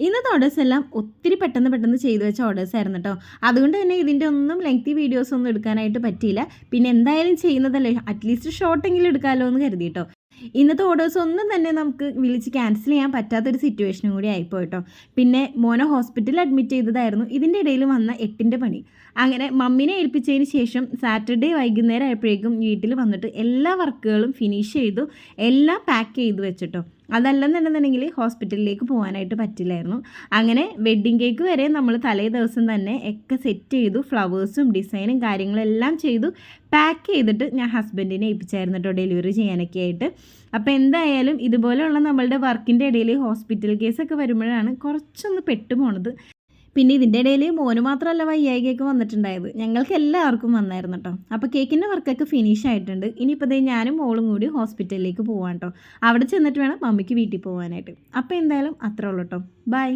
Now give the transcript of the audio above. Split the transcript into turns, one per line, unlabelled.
ഇന്നത്തെ ഓർഡേഴ്സ് എല്ലാം ഒത്തിരി പെട്ടെന്ന് പെട്ടെന്ന് ചെയ്തു വെച്ച ഓർഡേഴ്സ് ആയിരുന്നു കേട്ടോ അതുകൊണ്ട് തന്നെ ഇതിന്റെ ഒന്നും ലെങ്തി വീഡിയോസ് ഒന്നും എടുക്കാനായിട്ട് പറ്റിയില്ല. പിന്നെ എന്തായാലും ചെയ്യുന്നതല്ലേ അറ്റ്ലീസ്റ്റ് ഷോർട്ടെങ്കിലും എടുക്കാമല്ലോ എന്ന് കരുതി കേട്ടോ ഇന്നത്തെ ഓർഡേഴ്സ് ഒന്നും തന്നെ നമുക്ക് വിളിച്ച് ക്യാൻസൽ ചെയ്യാൻ പറ്റാത്തൊരു സിറ്റുവേഷനും കൂടി ആയിപ്പോയി കേട്ടോ പിന്നെ മോനെ ഹോസ്പിറ്റലിൽ അഡ്മിറ്റ് ചെയ്തതായിരുന്നു. ഇതിന്റെ ഇടയിൽ വന്ന എട്ടിന്റെ പണി. അങ്ങനെ മമ്മിനെ ഏൽപ്പിച്ചതിന് ശേഷം സാറ്റർഡേ വൈകുന്നേരം ആയപ്പോഴേക്കും വീട്ടിൽ വന്നിട്ട് എല്ലാ വർക്കുകളും ഫിനിഷ് ചെയ്തു എല്ലാം പാക്ക് ചെയ്ത് വെച്ചിട്ടോ. അതല്ലെന്നുണ്ടെന്നുണ്ടെങ്കിൽ ഹോസ്പിറ്റലിലേക്ക് പോകാനായിട്ട് പറ്റില്ലായിരുന്നു. അങ്ങനെ വെഡ്ഡിങ് കേക്ക് വരെ നമ്മൾ തലേ ദിവസം തന്നെ ഒക്കെ സെറ്റ് ചെയ്തു ഫ്ലവേഴ്സും ഡിസൈനും കാര്യങ്ങളെല്ലാം ചെയ്തു പാക്ക് ചെയ്തിട്ട് ഞാൻ ഹസ്ബൻഡിനെ ഏൽപ്പിച്ചായിരുന്നു കേട്ടോ ഡെലിവറി ചെയ്യാനൊക്കെ ആയിട്ട്. അപ്പോൾ എന്തായാലും ഇതുപോലെയുള്ള നമ്മളുടെ വർക്കിന്റെ ഇടയിൽ ഹോസ്പിറ്റൽ കേസൊക്കെ വരുമ്പോഴാണ് കുറച്ചൊന്ന് പെട്ടുപോണത് പിന്നെ ഇതിന്റെ ഇടയിൽ മോന് മാത്രമല്ല വയ്യായികയൊക്കെ വന്നിട്ടുണ്ടായത്. ഞങ്ങൾക്ക് എല്ലാവർക്കും വന്നായിരുന്നു കേട്ടോ അപ്പോൾ കേക്കിന്റെ വർക്കൊക്കെ ഫിനിഷ് ആയിട്ടുണ്ട്. ഇനിയിപ്പോൾ ദേ ഞാനും മോളും കൂടി ഹോസ്പിറ്റലിലേക്ക് പോകാൻ കേട്ടോ അവിടെ ചെന്നിട്ട് വേണം മമ്മിക്ക് വീട്ടിൽ പോകാനായിട്ട് അപ്പോൾ എന്തായാലും അത്രേ ഉള്ളൂ കേട്ടോ ബൈ